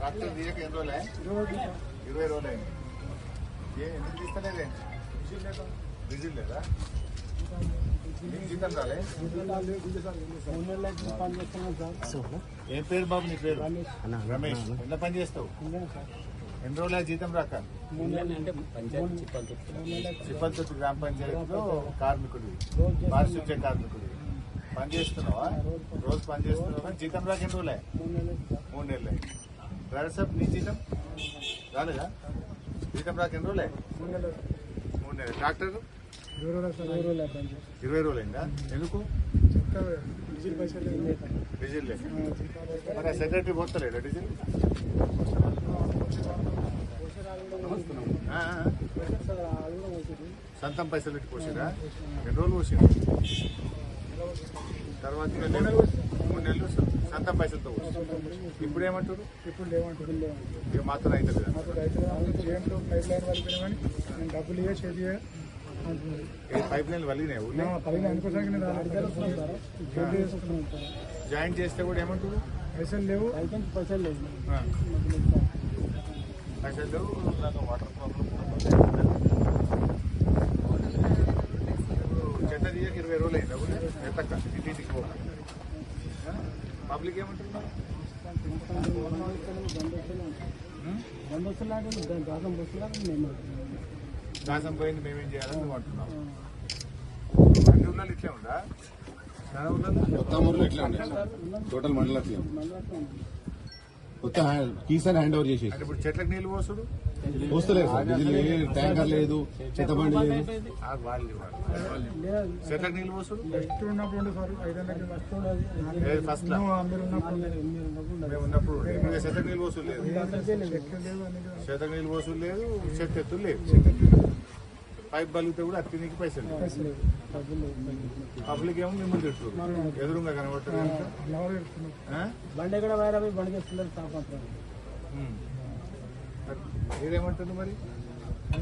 Tractor తీయక ఎన్ని రోజులే ఇరవై రోజులు అయింది. ఏ ఎందుకు తీస్తలేదే? డీజిల్ లేదా? నీకు జీతం రాలే? ఏం పేరు బాబు నీ పేరు? రమేష్. ఎంత పని చేస్తావు? ఎన్ని రోజుల జీతం రాక? చిప్పల్తొత్తు గ్రామ పంచాయతీలో కార్మికుడివి. పారిశుద్ధ్య కార్మికుడివి. పని చేస్తున్నావా? రోజు పని చేస్తున్నావా? జీతం రాక ఎన్ని రోజులే మూడు నెలలు. డ్రైవర్ సాబ్ నీ జీతం రాలేదా? జీతం రాక ఎన్ని రోజులే? మూడు నెలలు. ట్రాక్టర్ ఇరవై రోజులు అయిందా? ఎందుకు? డీజిల్ లేదు. మరి సెక్రటరీ పోతలేడా డీజిల్? సంతం సొంతం పైసలు పెట్టి పోసిరా? ఎన్ని రోజులు పోసిరా? తర్వాత ఇక నెల- మూడు నెలలు సొంతం పైసలతో ఇప్పుడు ఏమంటారు? ఇప్పుడు లేవంటుంది ఇక మాత్రం అయితే కదా. మాకు రైతులు జేఎంలో పైప్ లైన్ నేను డబ్బులు ఇవ్వ చేతి పైప్ లైన్ వలిగినాయి నేను అడిగారు జాయిన్ చేస్తే కూడా ఏమంటారు? పైసలు లేవు. అయితే పైసలు లేవు. పైసలు లేవు వాటర్ ప్రాబ్లం చెత్త తీయక ఇరవై రోజులు అయింది అవును ఇంటింటికి పోక పబ్లిక్ ఏమంటున్నారు దాసం మేము పోయింది మేమేం చేయాలని నువ్వు అంటున్నావు. అన్ని ఊళ్ళో ఇట్లే ఉందా? చాలా ఊళ్ళో మొత్తం ఊర్లో ఎట్లా ఉండే టోటల్ మండలం అట్లా మొత్తం హ్యాండ్ కీస్ అని హ్యాండ్ ఓవర్ చేసేసి. ఇప్పుడు చెట్లకు నీళ్ళు పోసుడు? పోస్తలేదు సార్. ట్యాంకర్ లేదు చెత్తబండి లేదు. చెట్లకు నీళ్ళు పోసుడు? ఫస్ట్ ఉన్నప్పుడు సార్ ఐదు ఫస్ట్ ఉన్నప్పుడు చెట్లకు నీళ్ళు పోసుడు లేదు. చేతకు నీళ్ళు పోసుడు లేదు చెత్త ఎత్తులు లేదు. పైప్ బలిగితే కూడా అత్తినికి పైసలు. పబ్లిక్ ఏమో మిమ్మల్ని తిట్టురు ఎదురుగా ఉమ్. మీరేమంటారు మరి? మరి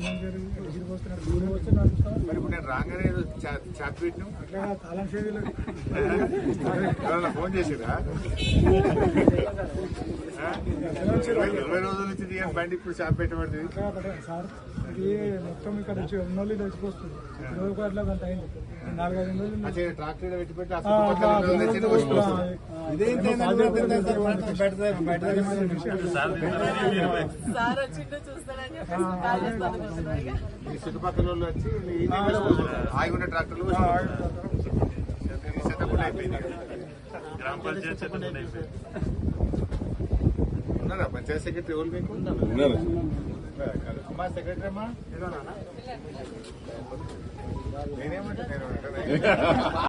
ఇప్పుడు నేను రాగానే ఏదో చాట్ పెట్టిన? ఫోన్ చేసిరా తీయని బండి ఇప్పుడు షాప్ పెట్టబడింది. సార్. ఇది మొత్తం ఇక్కడ వచ్చి ఉన్నోళ్ళు తెచ్చిపోస్తుంది రోజు కూడా అట్లా గంట అయింది. నాలుగైదు రోజులు అదే ట్రాక్టర్ పెట్టి చుట్టుపక్కల వాళ్ళు వచ్చి. ఆగి ఉన్న ట్రాక్టర్లు గ్రామ పంచాయతీ అయిపోయింది. ఉన్నారా. పంచాయత్ సెక్రటరీ ఎవరు మీకు? అమ్మా సెక్రటరీ అమ్మా. నేనేమంటా నేను